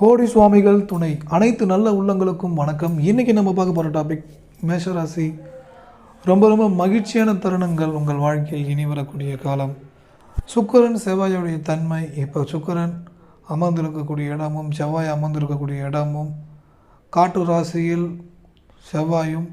கோடி சுவாமிகள் துணை. அனைத்து நல்ல உள்ளங்களுக்கும் வணக்கம். இன்றைக்கி நம்ம பார்க்க போகிற டாபிக் மேஷராசி. ரொம்ப ரொம்ப மகிழ்ச்சியான தருணங்கள் உங்கள் வாழ்க்கையில் இனி வரக்கூடிய காலம். சுக்கரன் செவ்வாயுடைய தன்மை. இப்போ சுக்கரன் அமர்ந்திருக்கக்கூடிய இடமும் செவ்வாய் அமர்ந்திருக்கக்கூடிய இடமும் காட்டு ராசியில் செவ்வாயும்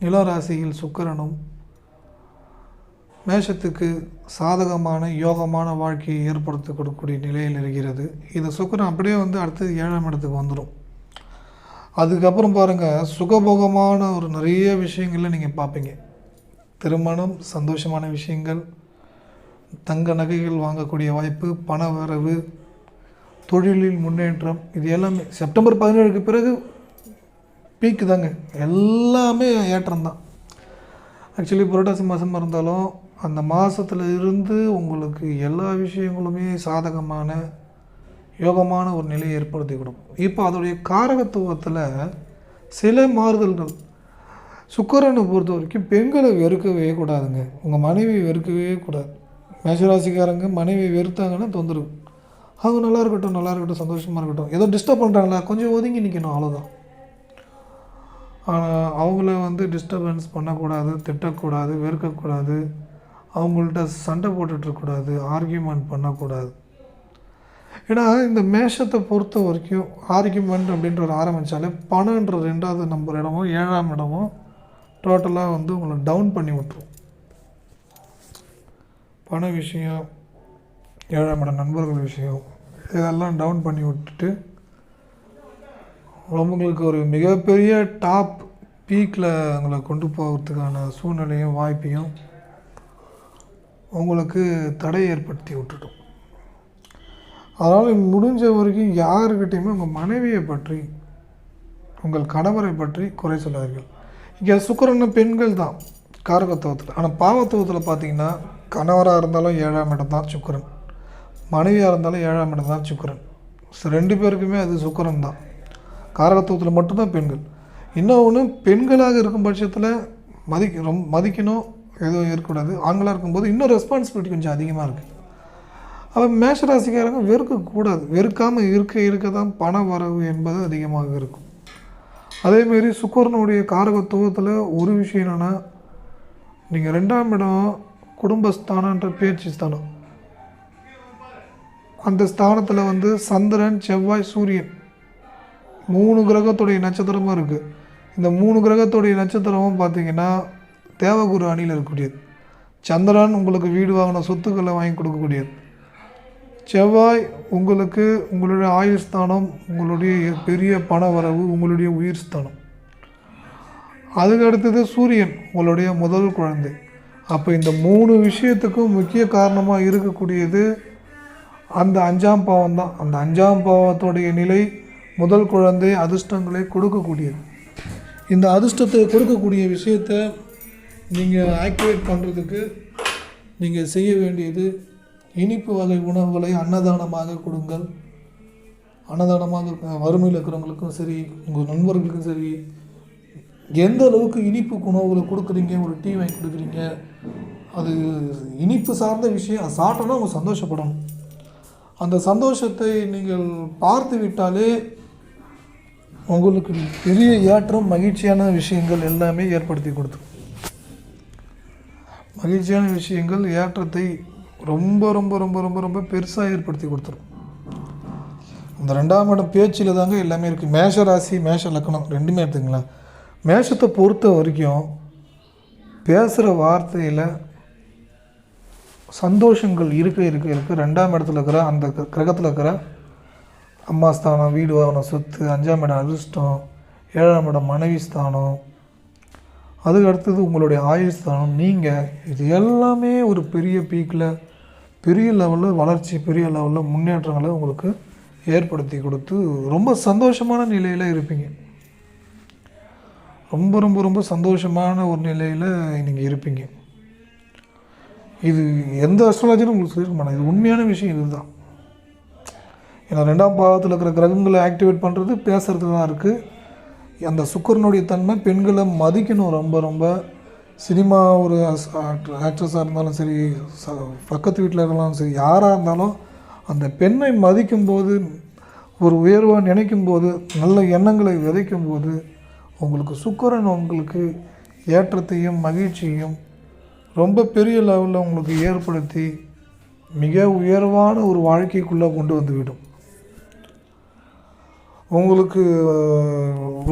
நிலராசியில் ராசியில் மேஷத்துக்கு சாதகமான யோகமான வாழ்க்கையை ஏற்படுத்தி கொடுக்கக்கூடிய நிலையில் இருக்கிறது. இந்த சுக்கரன் அப்படியே வந்து அடுத்தது ஏழாம் இடத்துக்கு வந்துடும் அதுக்கப்புறம் பாருங்கள் சுகபோகமான ஒரு நிறைய விஷயங்களை நீங்கள் பார்ப்பீங்க. திருமணம் சந்தோஷமான விஷயங்கள் தங்க நகைகள் வாங்கக்கூடிய வாய்ப்பு பண வரவு தொழிலில் முன்னேற்றம் இது எல்லாமே. செப்டம்பர் பதினேழுக்கு பிறகு பீக்கு தாங்க. எல்லாமே ஏற்றம் தான் ஆக்சுவலி புரட்டாசி மாதமாக இருந்தாலும் அந்த மாதத்துல இருந்து உங்களுக்கு எல்லா விஷயங்களுமே சாதகமான யோகமான ஒரு நிலையை ஏற்படுத்தி கொடுக்கும். இப்போ அதோடைய காரகத்துவத்தில் சில மாறுதல்கள். சுக்கரனை பொறுத்த வரைக்கும் பெண்களை வெறுக்கவே கூடாதுங்க. உங்கள் மனைவி வெறுக்கவே கூடாது. மேஷராசிக்காரங்க மனைவி வெறுத்தாங்கன்னா தொந்தரவு. அவங்க நல்லா இருக்கட்டும் நல்லா இருக்கட்டும் சந்தோஷமாக இருக்கட்டும். ஏதோ டிஸ்டர்ப் பண்ணுறாங்களா கொஞ்சம் ஒதுங்கி நிற்கணும் அவ்வளோதான் ஆனால் அவங்கள வந்து டிஸ்டர்பன்ஸ் பண்ணக்கூடாது திட்டக்கூடாது வெறுக்கக்கூடாது. அவங்கள்ட்ட சண்டை போட்டுட்ருக்கூடாது ஆர்கியூமெண்ட் பண்ணக்கூடாது. ஏன்னா இந்த மேஷத்தை பொறுத்த வரைக்கும் ஆர்கியூமெண்ட் அப்படின்ற ஒரு ஆரம்பித்தாலே பணன்ற ரெண்டாவது நம்பர் இடமும் ஏழாம் இடமும் டோட்டலாக வந்து உங்களை டவுன் பண்ணி விட்டுரும். பண விஷயம் ஏழாம் இடம் நண்பர்கள் விஷயம் இதெல்லாம் டவுன் பண்ணி விட்டுட்டு உங்களுக்கு ஒரு மிகப்பெரிய டாப் பீக்கில் உங்களை கொண்டு போகிறதுக்கான சூழ்நிலையும் வாய்ப்பையும் உங்களுக்கு தடை ஏற்படுத்தி விட்டுட்டோம். அதனால் முடிஞ்ச வரைக்கும் யாருக்கிட்டேயுமே உங்கள் மனைவியை பற்றி உங்கள் கணவரை பற்றி குறை சொல்லாதீர்கள். இங்கே சுக்கரன பெண்கள் தான் காரகத்துவத்தில். ஆனால் பாவத்துவத்தில் பார்த்தீங்கன்னா கணவராக இருந்தாலும் ஏழாம் இடம் தான் சுக்கரன். மனைவியாக இருந்தாலும் ஏழாம் இடம் தான் சுக்கரன். ரெண்டு பேருக்குமே அது சுக்கரன் தான். காரகத்துவத்தில் மட்டும்தான் பெண்கள். இன்னொன்று பெண்களாக இருக்கும் பட்சத்தில் மதிக்க ரொம்ப மதிக்கணும் எதுவும் இருக்கக்கூடாது ஆண்களாக இருக்கும்போது இன்னும் ரெஸ்பான்சிபிலிட்டி கொஞ்சம் அதிகமாக இருக்குது அப்போ மேஷராசிக்காரங்க வெறுக்கக்கூடாது. வெறுக்காமல் இருக்க இருக்க தான் பண வரவு என்பது அதிகமாக இருக்கும். அதேமாரி சுக்கரனுடைய காரகத்துவத்தில் ஒரு விஷயம் என்னென்னா நீங்கள் ரெண்டாம் இடம் குடும்பஸ்தானன்ற பேச்சு ஸ்தானம். அந்த ஸ்தானத்தில் வந்து சந்திரன் செவ்வாய் சூரியன் மூணு கிரகத்துடைய நட்சத்திரமும் இருக்குது இந்த மூணு கிரகத்துடைய நட்சத்திரமும் பார்த்தீங்கன்னா தேவகுரு அணியில் இருக்கக்கூடியது. சந்திரன் உங்களுக்கு வீடு வாங்கின சொத்துக்களை வாங்கி கொடுக்கக்கூடியது. செவ்வாய் உங்களுக்கு உங்களுடைய ஆயுள் ஸ்தானம் உங்களுடைய பெரிய பண வரவு உங்களுடைய உயிர் ஸ்தானம். அதுக்கு அடுத்தது சூரியன் உங்களுடைய முதல் குழந்தை. அப்போ இந்த மூணு விஷயத்துக்கும் முக்கிய காரணமாக இருக்கக்கூடியது அந்த அஞ்சாம் பாவம் தான். அந்த அஞ்சாம் பாவத்துடைய நிலை முதல் குழந்தை அதிர்ஷ்டங்களை கொடுக்கக்கூடியது. இந்த அதிர்ஷ்டத்தை கொடுக்கக்கூடிய விஷயத்தை நீங்கள் ஆக்டிவேட் பண்ணுறதுக்கு நீங்கள் செய்ய வேண்டியது இனிப்பு வகை உணவுகளை அன்னதானமாக கொடுங்கள். அன்னதானமாக வறுமையில் இருக்கிறவங்களுக்கும் சரி உங்கள் நண்பர்களுக்கும் சரி எந்த அளவுக்கு இனிப்பு உணவுகளை கொடுக்குறீங்க ஒரு டீ வாங்கி கொடுக்குறீங்க அது இனிப்பு சார்ந்த விஷயம் அது சாப்பிட்டோன்னா அவங்க சந்தோஷப்படணும். அந்த சந்தோஷத்தை நீங்கள் பார்த்து விட்டாலே உங்களுக்கு பெரிய ஏற்றம் மகிழ்ச்சியான விஷயங்கள் எல்லாமே ஏற்படுத்தி கொடுத்துரும். மகிழ்ச்சியான விஷயங்கள் ஏற்றத்தை ரொம்ப ரொம்ப ரொம்ப ரொம்ப ரொம்ப பெருசாக ஏற்படுத்தி கொடுத்துரும். அந்த ரெண்டாம் இடம் பேச்சில் தாங்க எல்லாமே இருக்குது மேஷ ராசி மேஷ லக்கணம் ரெண்டுமே எடுத்துங்களேன் மேஷத்தை பொறுத்த வரைக்கும் பேசுகிற வார்த்தையில் சந்தோஷங்கள் இருக்க இருக்க இருக்க ரெண்டாம் இடத்துல இருக்கிற அந்த கிரகத்தில் இருக்கிற அம்மா ஸ்தானம் வீடு வாகனம் சொத்து அஞ்சாம் இடம் அதிர்ஷ்டம் ஏழாம் இடம் மனைவி ஸ்தானம் அதுக்கு அடுத்தது உங்களுடைய ஆயுள் ஸ்தானம் நீங்கள் இது எல்லாமே ஒரு பெரிய பீக்கில் பெரிய லெவலில் வளர்ச்சி பெரிய லெவலில் முன்னேற்றங்களை உங்களுக்கு ஏற்படுத்தி கொடுத்து ரொம்ப சந்தோஷமான நிலையில் இருப்பீங்க. ரொம்ப ரொம்ப ரொம்ப சந்தோஷமான ஒரு நிலையில் நீங்கள் இருப்பீங்க. இது எந்த அஸ்ட்ராலஜினும் உங்களுக்கு சொல்லியிருக்க மாட்டேன். இது உண்மையான விஷயம் இதுதான். ஏன்னா ரெண்டாம் பாகத்தில் இருக்கிற கிரகங்களை ஆக்டிவேட் பண்ணுறது பேசுகிறது தான் இருக்குது அந்த சுக்கரனுடைய தன்மை பெண்களை மதிக்கணும் ரொம்ப ரொம்ப. சினிமா ஒரு ஆக்ட்ரஸாக இருந்தாலும் சரி ச பக்கத்து வீட்டில் இருந்தாலும் சரி யாராக இருந்தாலும் அந்த பெண்ணை மதிக்கும்போது ஒரு உயர்வாக நினைக்கும் போது நல்ல எண்ணங்களை விதைக்கும் போது உங்களுக்கு சுக்கரன் உங்களுக்கு ஏற்றத்தையும் மகிழ்ச்சியும் ரொம்ப பெரிய லெவலில் உங்களுக்கு ஏற்படுத்தி மிக உயர்வான ஒரு வாழ்க்கைக்குள்ளே கொண்டு வந்துவிடும் உங்களுக்கு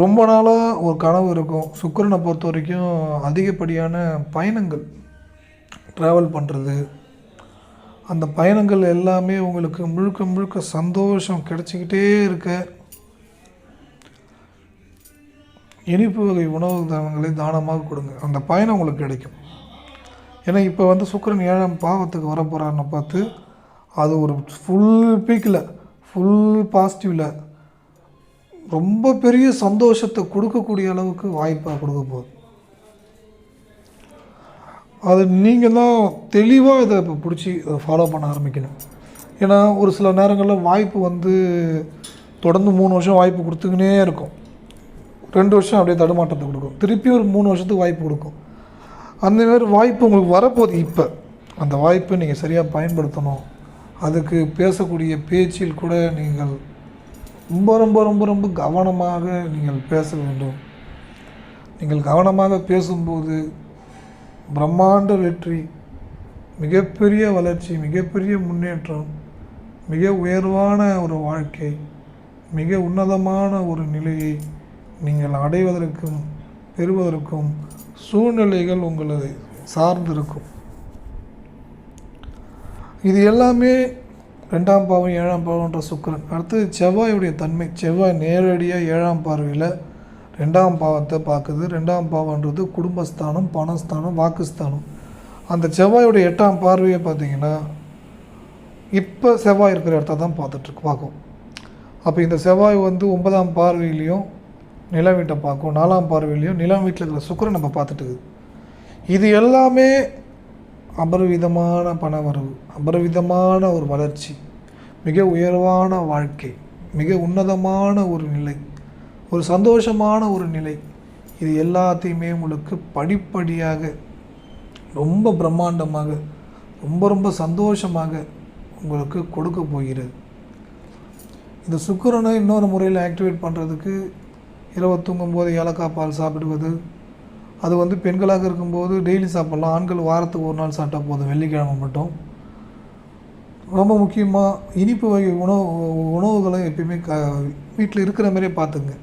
ரொம்ப நாளாக ஒரு கனவு இருக்கும். சுக்கிரனை பொறுத்த வரைக்கும் அதிகப்படியான பயணங்கள் ட்ராவல் பண்ணுறது அந்த பயணங்கள் எல்லாமே உங்களுக்கு முழுக்க முழுக்க சந்தோஷம் கிடைச்சிக்கிட்டே இருக்க. இனிப்பு வகை உணவு தானங்களை தானமாக கொடுங்க. அந்த பயணம் உங்களுக்கு கிடைக்கும். ஏன்னா இப்போ வந்து சுக்கரன் ஏழாம் பாவத்துக்கு வர போகிறான்னு பார்த்து அது ஒரு ஃபுல் பீக்கில் ஃபுல் பாசிட்டிவில் ரொம்ப பெரிய சந்தோஷத்தை கொடுக்கக்கூடிய அளவுக்கு வாய்ப்பாக கொடுக்க போகுது. அது நீங்கள் தான் தெளிவாக இதை இப்போ பிடிச்சி அதை ஃபாலோ பண்ண ஆரம்பிக்கணும். ஏன்னா ஒரு சில நேரங்களில் வாய்ப்பு வந்து தொடர்ந்து மூணு வருஷம் வாய்ப்பு கொடுத்துக்கினே இருக்கும். ரெண்டு வருஷம் அப்படியே தடுமாற்றத்தை கொடுக்கும். திருப்பி ஒரு மூணு வருஷத்துக்கு வாய்ப்பு கொடுக்கும். அந்த மாதிரி வாய்ப்பு உங்களுக்கு வரப்போகுது இப்போ. அந்த வாய்ப்பை நீங்கள் சரியாக பயன்படுத்தணும். அதுக்கு பேசக்கூடிய பேச்சில் கூட நீங்கள் ரொம்ப ரொம்ப ரொம்ப ரொம்ப கவனமாக நீங்கள் பேச வேண்டும். நீங்கள் கவனமாக பேசும்போது பிரம்மாண்ட வெற்றி மிகப்பெரிய வளர்ச்சி மிகப்பெரிய முன்னேற்றம் மிக உயர்வான ஒரு வாழ்க்கை மிக உன்னதமான ஒரு நிலையை நீங்கள் அடைவதற்கும் பெறுவதற்கும் சூழ்நிலைகள் உங்களை சார்ந்திருக்கும். இது எல்லாமே ரெண்டாம் பாவம் ஏழாம் பாவம்ன்ற சுக்கிரன். அடுத்து செவ்வாயுடைய தன்மை. செவ்வாய் நேரடியாக ஏழாம் பார்வையில் ரெண்டாம் பாவத்தை பார்க்குது. ரெண்டாம் பாவன்றது குடும்பஸ்தானம் பணஸ்தானம் வாக்குஸ்தானம். அந்த செவ்வாயுடைய எட்டாம் பார்வையை பார்த்தீங்கன்னா இப்போ செவ்வாய் இருக்கிற இடத்த தான் பார்த்துட்ருக்கு பார்க்கும் அப்போ இந்த செவ்வாய் வந்து ஒன்பதாம் பார்வையிலையும் நிலம் வீட்டை பார்க்கும். நாலாம் பார்வையிலையும் நிலம் வீட்டில் இருக்கிற சுக்கரன் நம்ம பார்த்துட்டுருக்குது. இது எல்லாமே அபரிவிதமான பண வரவு அபரிவிதமான ஒரு வளர்ச்சி மிக உயர்வான வாழ்க்கை மிக உன்னதமான ஒரு நிலை ஒரு சந்தோஷமான ஒரு நிலை. இது எல்லாத்தையுமே உங்களுக்கு படிப்படியாக ரொம்ப பிரம்மாண்டமாக ரொம்ப ரொம்ப சந்தோஷமாக உங்களுக்கு கொடுக்க போகிறது. இந்த சுக்கிரனை இன்னொரு முறையில் ஆக்டிவேட் பண்ணுறதுக்கு இரவு தூங்கும்போது ஏலக்காய் பால் சாப்பிடுவது அது வந்து பெண்களாக இருக்கும்போது டெய்லி சாப்பிட்லாம். ஆண்கள் வாரத்துக்கு ஒரு நாள் சாப்பிட்டா போதும். வெள்ளிக்கிழமை மட்டும். ரொம்ப முக்கியமாக இனிப்பு வகை உணவு உணவுகளை எப்பயுமே க வீட்டில் இருக்கிற மாதிரியே பார்த்துங்க.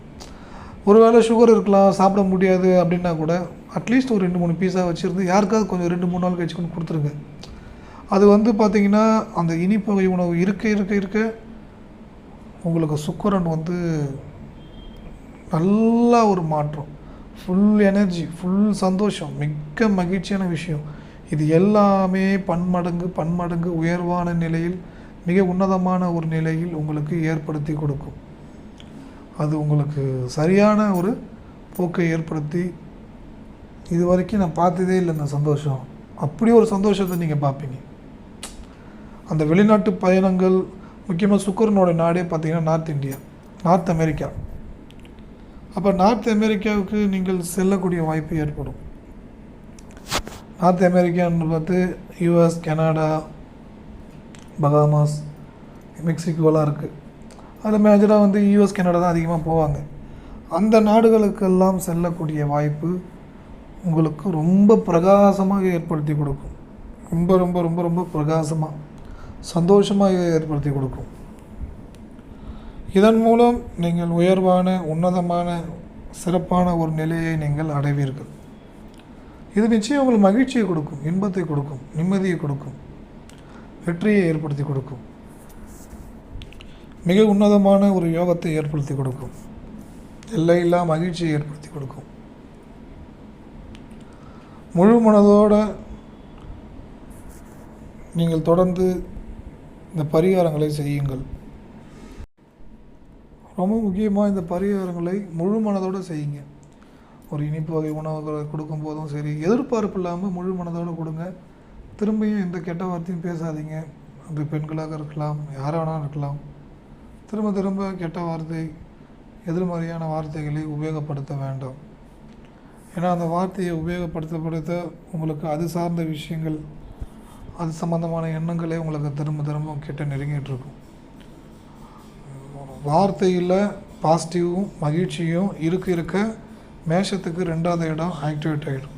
ஒருவேளை சுகர் இருக்கலாம் சாப்பிட முடியாது அப்படின்னா கூட அட்லீஸ்ட் ஒரு ரெண்டு மூணு பீஸா வச்சுருந்து யாருக்காவது கொஞ்சம் ரெண்டு மூணு நாள் கழிச்சு கொண்டு கொடுத்துருங்க. அது வந்து பார்த்திங்கன்னா அந்த இனிப்பு வகை உணவு இருக்க இருக்க இருக்க உங்களுக்கு சுக்கரன் வந்து நல்லா ஒரு மாற்றம். ஃபுல் எனர்ஜி ஃபுல் சந்தோஷம் மிக்க மகிழ்ச்சியான விஷயம். இது எல்லாமே பன்மடங்கு பன்மடங்கு உயர்வான நிலையில் மிக உன்னதமான ஒரு நிலையில் உங்களுக்கு ஏற்படுத்தி கொடுக்கும். அது உங்களுக்கு சரியான ஒரு போக்கை ஏற்படுத்தி இது வரைக்கும் நான் பார்த்ததே இல்லை இந்த சந்தோஷம். அப்படி ஒரு சந்தோஷத்தை நீங்கள் பார்ப்பீங்க. அந்த வெளிநாட்டு பயணங்கள் முக்கியமாக சுக்கரனோட நாடே பார்த்தீங்கன்னா நார்த் இந்தியா நார்த் அமெரிக்கா. அப்போ நார்த் அமெரிக்காவுக்கு நீங்கள் செல்லக்கூடிய வாய்ப்பு ஏற்படும். நார்த் அமெரிக்கான்னு பார்த்து யூஎஸ் கனடா பகாமாஸ் மெக்சிகோலாம் இருக்குது அதில் மேஜராக வந்து யூஎஸ் கனடா தான் அதிகமாக போவாங்க. அந்த நாடுகளுக்கெல்லாம் செல்லக்கூடிய வாய்ப்பு உங்களுக்கு ரொம்ப பிரகாசமாக ஏற்படுத்தி கொடுக்கும். ரொம்ப ரொம்ப ரொம்ப ரொம்ப பிரகாசமாக சந்தோஷமாக ஏற்படுத்தி கொடுக்கும். இதன் மூலம் நீங்கள் உயர்வான உன்னதமான சிறப்பான ஒரு நிலையை நீங்கள் அடைவீர்கள். இது நிச்சயம் உங்களுக்கு மகிழ்ச்சியை கொடுக்கும் இன்பத்தை கொடுக்கும் நிம்மதியை கொடுக்கும் வெற்றியை ஏற்படுத்தி கொடுக்கும். மிக உன்னதமான ஒரு யோகத்தை ஏற்படுத்தி கொடுக்கும். எல்லையில்லா மகிழ்ச்சியை ஏற்படுத்தி கொடுக்கும். முழு மனதோடு நீங்கள் தொடர்ந்து இந்த பரிகாரங்களை செய்யுங்கள். ரொம்ப முக்கியமாக இந்த பரிகாரங்களை முழு மனதோடு செய்யுங்க. ஒரு இனிப்பு வகை உணவுகளை கொடுக்கும் போதும் சரி எதிர்பார்ப்பு இல்லாமல் முழு மனதோடு கொடுங்க. திரும்பியும் எந்த கெட்ட வார்த்தையும் பேசாதீங்க. அது பெண்களாக இருக்கலாம் யாராக வேணாலும் இருக்கலாம். திரும்ப திரும்ப கெட்ட வார்த்தை எதிர்மறையான வார்த்தைகளை உபயோகப்படுத்த வேண்டாம். ஏன்னா அந்த வார்த்தையை உபயோகப்படுத்தப்படுத்த உங்களுக்கு அது சார்ந்த விஷயங்கள் அது சம்பந்தமான எண்ணங்களே உங்களுக்கு திரும்ப திரும்ப கெட்ட நெருங்கிட்டு இருக்கும். வார்த்தையில் பாசிட்டிவும் மகிழ்ச்சியும் இருக்க இருக்க மேஷத்துக்கு ரெண்டாவது இடம் ஆக்டிவேட் ஆகிடும்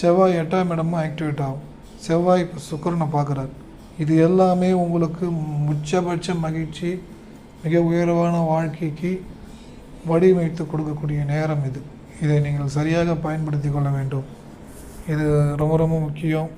செவ்வாய் எட்டாம் இடமும் ஆக்டிவேட் ஆகும். செவ்வாய் இப்போ சுக்கரனை பார்க்குறாரு. இது எல்லாமே உங்களுக்கு உச்சபட்ச மகிழ்ச்சி மிக உயர்வான வாழ்க்கைக்கு வடிவமைத்து கொடுக்கக்கூடிய நேரம் இது. இதை நீங்கள் சரியாக பயன்படுத்தி கொள்ள வேண்டும். இது ரொம்ப ரொம்ப முக்கியம்.